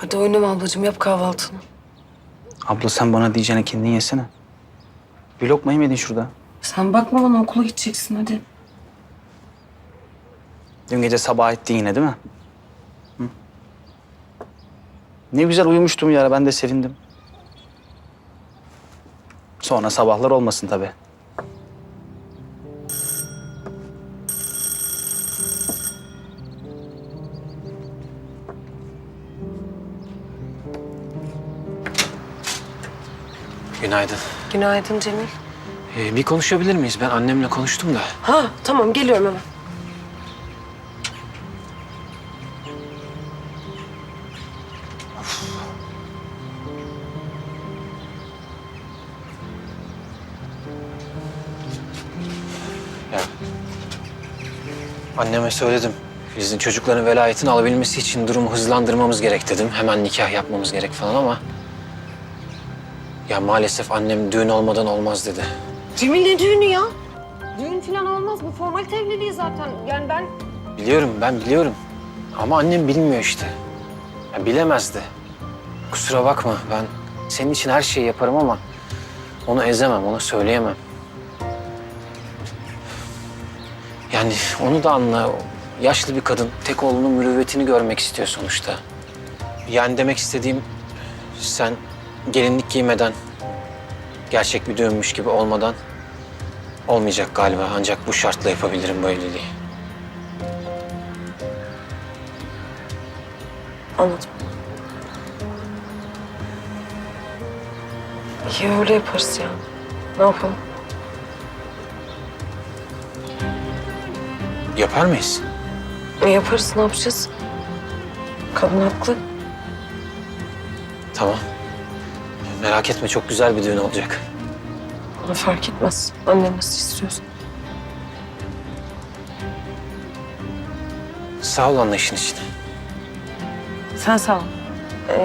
Hadi oynama ablacığım yap kahvaltını. Abla sen bana diyeceğine kendin yesene. Bir lokma yemedin şurada. Sen bakma bana okula gideceksin hadi. Dün gece sabah ettin yine değil mi? Hı? Ne güzel uyumuştum ya ben de sevindim. Sonra sabahlar olmasın tabii. Günaydın. Günaydın Cemil. Ee, bir konuşabilir miyiz? Ben annemle konuştum da. Ha tamam geliyorum hemen. Ya. Anneme söyledim. Filiz'in çocukların velayetini alabilmesi için durumu hızlandırmamız gerek dedim. Hemen nikah yapmamız gerek falan ama... Ya maalesef annem düğün olmadan olmaz dedi. Cemil ne düğünü ya? Düğün falan olmaz bu formalite evliliği zaten. Yani ben Biliyorum, ben biliyorum. Ama annem bilmiyor işte. Ya bilemezdi. Kusura bakma, ben senin için her şeyi yaparım ama... ...onu ezemem, ona söyleyemem. Yani onu da anla. Yaşlı bir kadın, tek oğlunun mürüvvetini görmek istiyor sonuçta. Yani demek istediğim... ...sen gelinlik giymeden... ...gerçek bir düğünmüş gibi olmadan... ...olmayacak galiba. Ancak bu şartla yapabilirim bu evliliği. anladım. İyi öyle yaparız ya. Ne yapalım? Yapar mıyız? E, yaparız ne yapacağız? Kadın haklı. Tamam. Merak etme çok güzel bir düğün olacak. Bana fark etmez. Annem nasıl istiyorsa. Sağ ol anlayışın için. Sen sağ ol.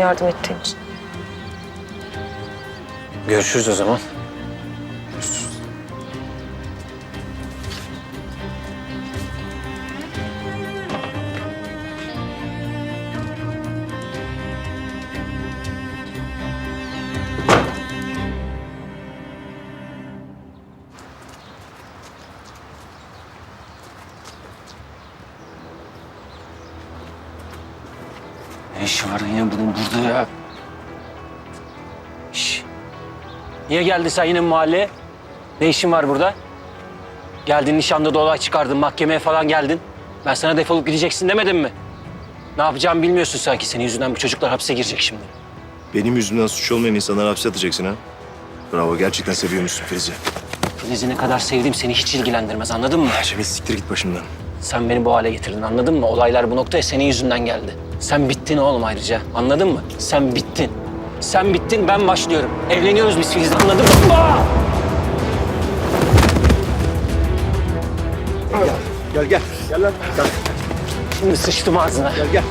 yardım ettiğin için. Görüşürüz o zaman. İşi var yine bunun burada ya? Şş. Niye geldin sen yine mahalleye? Ne işin var burada? Geldin nişanda dolay çıkardın, mahkemeye falan geldin. Ben sana defolup gideceksin demedim mi? Ne yapacağımı bilmiyorsun sanki. Senin yüzünden bu çocuklar hapse girecek şimdi. Benim yüzümden suç olmayan insanları hapse atacaksın ha. Bravo gerçekten seviyormuşsun Filiz'i. Filiz'i ne kadar sevdiğim seni hiç ilgilendirmez anladın mı? Cemil siktir git başımdan. Sen beni bu hale getirdin anladın mı? Olaylar bu noktaya senin yüzünden geldi. Sen bittin oğlum ayrıca anladın mı? Sen bittin. Sen bittin ben başlıyorum. Evleniyoruz biz Filiz'le anladın mı? Aa! Gel gel. Gel lan. Gel Şimdi sıçtım ağzına. gel. gel.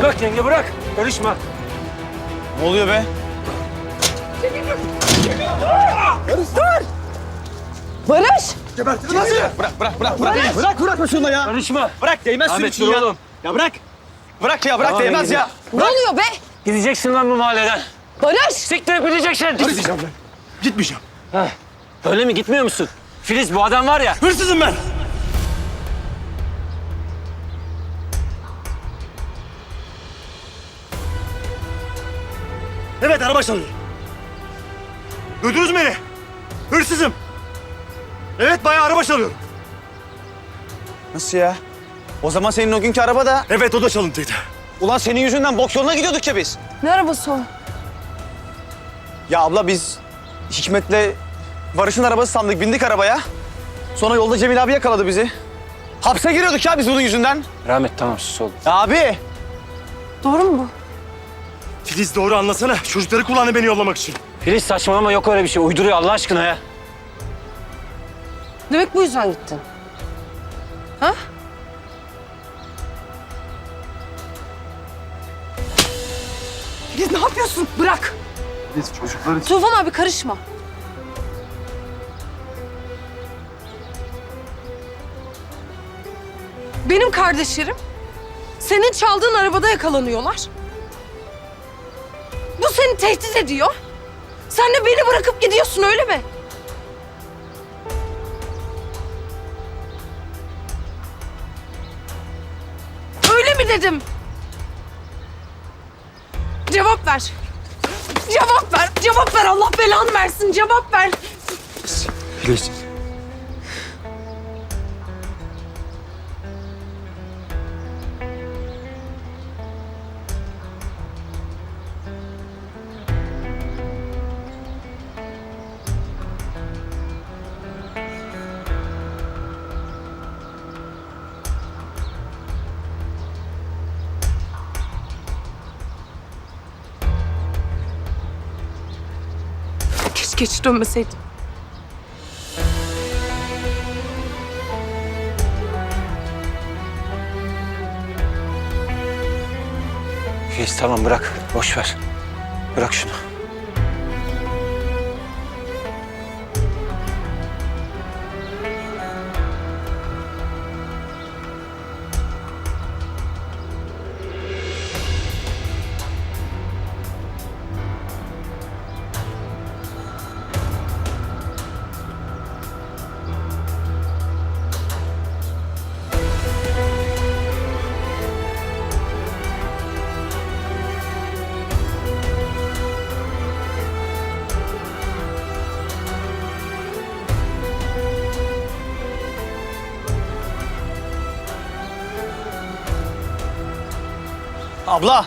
Bırak yenge bırak. Karışma. Ne oluyor be? Barış! Bırak bırak bırak. Bırak bırak bırakma şunu ya. Karışma. Bırak değmez Ahmet senin dur ya. oğlum. Ya bırak. Bırak ya bırak Tamam, değmez ya. Ne oluyor be? Gideceksin lan bu mahalleden. Barış! Siktirip gideceksin. Gitmeyeceğim ben. Gitmeyeceğim. Öyle mi gitmiyor musun? Filiz bu adam var ya. Hırsızım ben. Evet araba çalıyor. Duydunuz mu beni? Hırsızım. Evet bayağı araba çalıyorum. Nasıl ya? O zaman senin o günkü araba da... Evet o da çalıntıydı. Ulan senin yüzünden bok yoluna gidiyorduk ya biz. Ne arabası o? Ya abla biz Hikmet'le Barış'ın arabası sandık. Bindik arabaya. Sonra yolda Cemil abi yakaladı bizi. Hapse giriyorduk ya biz bunun yüzünden. Rahmet tamam sus oğlum. Ya abi. Doğru mu bu? Filiz doğru anlasana. Çocukları kullandı beni yollamak için. Filiz saçmalama yok öyle bir şey. Uyduruyor Allah aşkına ya. Demek bu yüzden gittin. Ha? Filiz ne yapıyorsun? Bırak. Filiz çocuklar için. Tufan abi karışma. Benim kardeşlerim senin çaldığın arabada yakalanıyorlar. Bu seni tehdit ediyor. Sen de beni bırakıp gidiyorsun öyle mi? Öyle mi dedim? Cevap ver. Cevap ver. Cevap ver. Allah belanı versin. Cevap ver. Filiz. Hiç dönmeseydim. Filiz tamam bırak. Boş ver. Bırak şunu. Abla.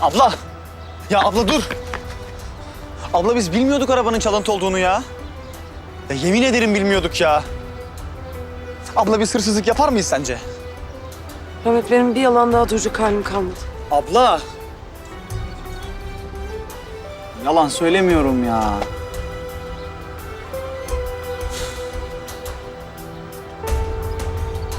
Abla. Ya abla dur. Abla biz bilmiyorduk arabanın çalıntı olduğunu ya. Ya yemin ederim bilmiyorduk ya. Abla biz hırsızlık yapar mıyız sence? Evet benim bir yalan daha duyacak halim kalmadı. Abla. Yalan söylemiyorum ya.